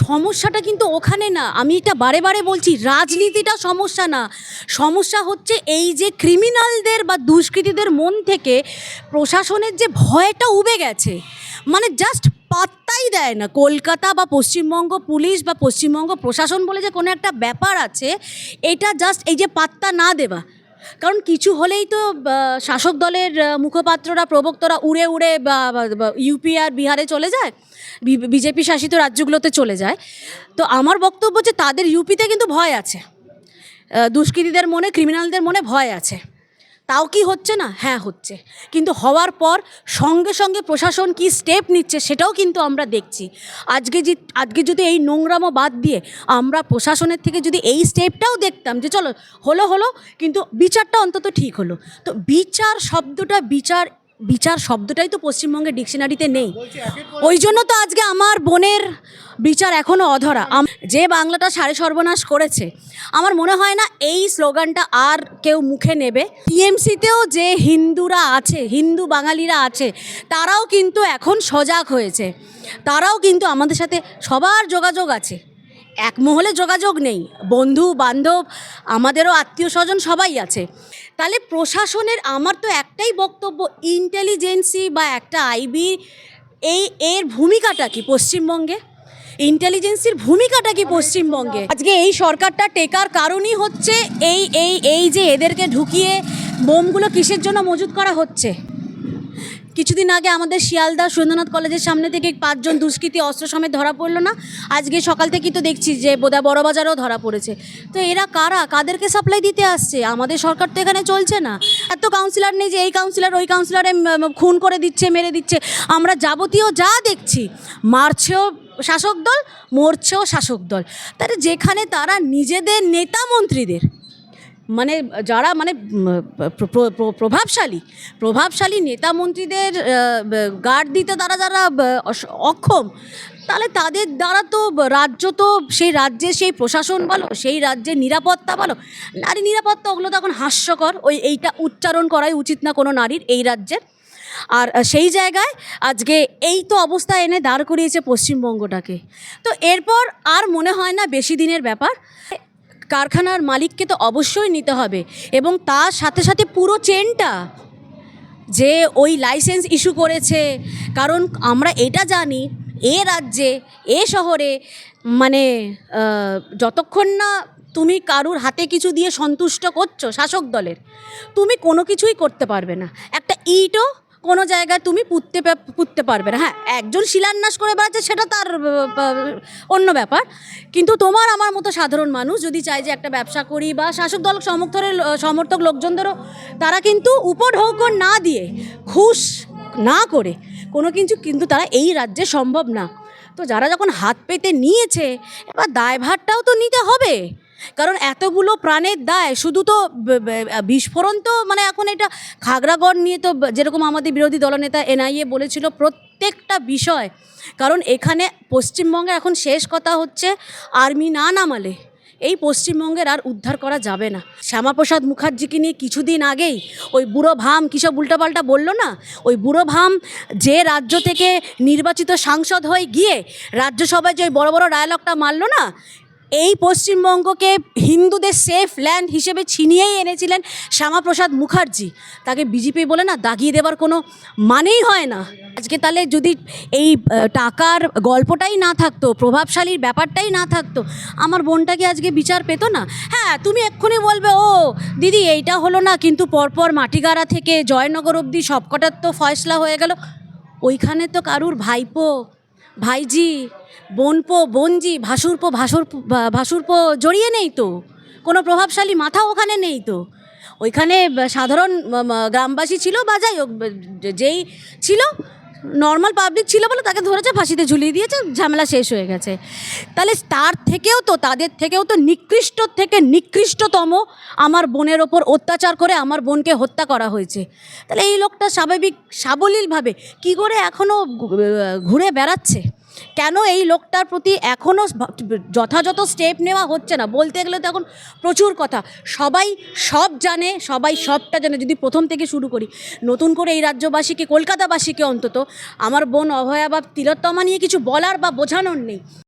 সমস্যাটা কিন্তু ওখানে না, আমি এটা বারে বারে বলছি, রাজনীতিটা সমস্যা না। সমস্যা হচ্ছে এই যে ক্রিমিনালদের বা দুষ্কৃতীদের মন থেকে প্রশাসনের যে ভয়টা উবে গেছে মানে জাস্ট পাত্তাই দেয় না। কলকাতা বা পশ্চিমবঙ্গ পুলিশ বা পশ্চিমবঙ্গ প্রশাসন বলে যে কোনো একটা ব্যাপার আছে, এটা জাস্ট এই যে পাত্তা না দেওয়া। কারণ কিছু হলেই তো শাসক দলের মুখপাত্ররা, প্রবক্তরা উড়ে উড়ে ইউপি আর বিহারে চলে যায় বিজেপি শাসিত রাজ্যগুলোতে চলে যায়। তো আমার বক্তব্য যে তাদের ইউপিতে কিন্তু ভয় আছে। দুষ্কৃতীদের মনে ক্রিমিনালদের মনে ভয় আছে। তাও কি হচ্ছে না? হ্যাঁ হচ্ছে। কিন্তু হওয়ার পর সঙ্গে সঙ্গে প্রশাসন কি স্টেপ নিচ্ছে সেটাও কিন্তু আমরা দেখছি। আজকে যে, আজকে যদি এই নোংরামো বাদ দিয়ে আমরা প্রশাসনের থেকে যদি এই স্টেপটাও দেখতাম যে চলো, হলো হলো, কিন্তু বিচারটা অন্তত ঠিক হলো। তো বিচার শব্দটা বিচার বিচার শব্দটাই তো পশ্চিমবঙ্গের ডিকশনারিতে নেই। ওই জন্য তো আজকে আমার বোনের বিচার এখনও অধরা। যে বাংলাটা সাড়ে সর্বনাশ করেছে আমার মনে হয় না এই স্লোগানটা আর কেউ মুখে নেবে। টিএমসিতেও যে হিন্দুরা আছে হিন্দু বাঙালিরা আছে তারাও কিন্তু এখন সজাগ হয়েছে। তারাও কিন্তু আমাদের সাথে সবার যোগাযোগ আছে। এক মহলে যোগাযোগ নেই। বন্ধু, বান্ধব, আমাদেরও আত্মীয় স্বজন সবাই আছে। তাহলে প্রশাসনের আমার তো একটাই বক্তব্য ইন্টেলিজেন্সি বা একটা আইবি এই এর ভূমিকাটা কি পশ্চিমবঙ্গে? ইন্টেলিজেন্সির ভূমিকাটা কি পশ্চিমবঙ্গে? আজকে এই সরকারটা টেকার কারণই হচ্ছে এই এই এই যে এদেরকে ঢুকিয়ে বোমগুলো কিসের জন্য মজুত করা হচ্ছে? কিছুদিন আগে আমাদের শিয়ালদা সুরেন্দ্রনাথ কলেজের সামনে থেকে পাঁচজন দুষ্কৃতী অস্ত্র সমেত ধরা পড়ল না। আজকে সকাল থেকেই তো দেখছি যে বোধা বড়বাজারেও ধরা পড়েছে। তো এরা কারা? কাদেরকে সাপ্লাই দিতে আসছে? আমাদের সরকার তো এখানে চলছে না। এত কাউন্সিলর নেই যে এই কাউন্সিলর ওই কাউন্সিলরে খুন করে দিচ্ছে, মেরে দিচ্ছে। আমরা যাবতীয় যা দেখছি, মারছেও শাসক দল, মরছেও শাসক দল। তাহলে যেখানে তারা নিজেদের নেতা মন্ত্রীদের মানে যারা মানে প্রভাবশালী প্রভাবশালী নেতা মন্ত্রীদের গার্ড দিতে তারা যারা অক্ষম, তাহলে তাদের দ্বারা তো রাজ্য তো সেই রাজ্যের সেই প্রশাসন বলো সেই রাজ্যের নিরাপত্তা বলো নারী নিরাপত্তা ওগুলো তো এখন হাস্যকর, ওই এইটা উচ্চারণ করাই উচিত না কোনো নারীর এই রাজ্যের আর সেই জায়গায় আজকে এই তো অবস্থা এনে দাঁড় করিয়েছে পশ্চিমবঙ্গটাকে। তো এরপর আর মনে হয় না বেশি দিনের ব্যাপার। কারখানার মালিককে তো অবশ্যই নিতে হবে এবং তার সাথে সাথে পুরো চেনটা যে ওই লাইসেন্স ইস্যু করেছে। কারণ আমরা এটা জানি, এ রাজ্যে, এ শহরে মানে যতক্ষণ না তুমি কারুর হাতে কিছু দিয়ে সন্তুষ্ট করছ শাসক দলের, তুমি কোনো কিছুই করতে পারবে না। একটা ইটও কোনো জায়গায় তুমি পুঁততে পুঁততে পারবে না। হ্যাঁ একজন শিলান্যাস করে বেড়াচ্ছে সেটা তার অন্য ব্যাপার। কিন্তু তোমার আমার মতো সাধারণ মানুষ যদি চায় যে একটা ব্যবসা করি বা শাসক দল সমর্থনের সমর্থক লোকজনদেরও, তারা কিন্তু উপঢৌক না দিয়ে ঘুষ না করে, কোনো কিছু কিন্তু তারা এই রাজ্যে সম্ভব না। তো যারা যখন হাত পেতে নিয়েছে, এবার দায়ভারটাও তো নিতে হবে। কারণ এতগুলো প্রাণের দায়, শুধু তো বিস্ফোরণ তো মানে এখন এটা খাগড়াগড় নিয়ে তো যেরকম আমাদের বিরোধী দলনেতা এনআইএ বলেছিল প্রত্যেকটা বিষয়। কারণ এখানে পশ্চিমবঙ্গে এখন শেষ কথা হচ্ছে আর্মি না নামালে। এই পশ্চিমবঙ্গের আর উদ্ধার করা যাবে না। শ্যামাপ্রসাদ মুখার্জিকে নিয়ে কিছুদিন আগেই ওই বুড়ো ভাম, কিসব উল্টাপাল্টা বলল না? ওই বুড়ো ভাম যে রাজ্য থেকে নির্বাচিত সাংসদ হয়ে গিয়ে রাজ্যসভায় যে ওই বড় বড় ডায়ালগটা মারলো না? এই পশ্চিমবঙ্গকে হিন্দুদের সেফ ল্যান্ড হিসেবে ছিনিয়েই এনেছিলেন শ্যামাপ্রসাদ মুখার্জি। তাকে বিজেপি বলে না দাগিয়ে দেবার কোনো মানেই হয় না। আজকে তাহলে যদি এই টাকার গল্পটাই না থাকতো, প্রভাবশালীর ব্যাপারটাই না থাকতো, আমার বোনটাকে আজকে বিচার পেতো না? হ্যাঁ তুমি এক্ষুনি বলবে, ও, দিদি এইটা হলো না, কিন্তু পরপর মাটিগাড়া থেকে জয়নগর অবধি সবকটার তো ফয়সলা হয়ে গেল। ওইখানে তো কারুর ভাইপো ভাইজি, বোনপো, বোনজি, ভাসুরপো, ভাসুর, ভাসুরপো জড়িয়ে নেই তো? কোনো প্রভাবশালী মাথা ওখানে নেই তো? ওইখানে সাধারণ গ্রামবাসী ছিল বা যাই হোক, যেই ছিল নর্মাল পাবলিক ছিল বলে তাকে ধরেছে, ফাঁসিতে ঝুলিয়ে দিয়েছে, ঝামেলা শেষ হয়ে গেছে। তাহলে তার থেকেও তো, তাদের থেকেও তো নিকৃষ্ট থেকে নিকৃষ্টতম আমার বোনের ওপর অত্যাচার করে আমার বোনকে হত্যা করা হয়েছে। তাহলে এই লোকটা স্বাভাবিক, সাবলীলভাবে কি করে এখনও ঘুরে বেড়াচ্ছে? কেন এই লোকটার প্রতি এখনও যথাযথ স্টেপ নেওয়া হচ্ছে না? বলতে গেলে তো এখন প্রচুর কথা। সবাই সব জানে, সবাই সবটা জানে। যদি প্রথম থেকে শুরু করি, নতুন করে এই রাজ্যবাসীকে, কলকাতাবাসীকে অন্তত, আমার বোন অভয়া বা তিলোত্তমা নিয়ে কিছু বলার বা বোঝানোর নেই।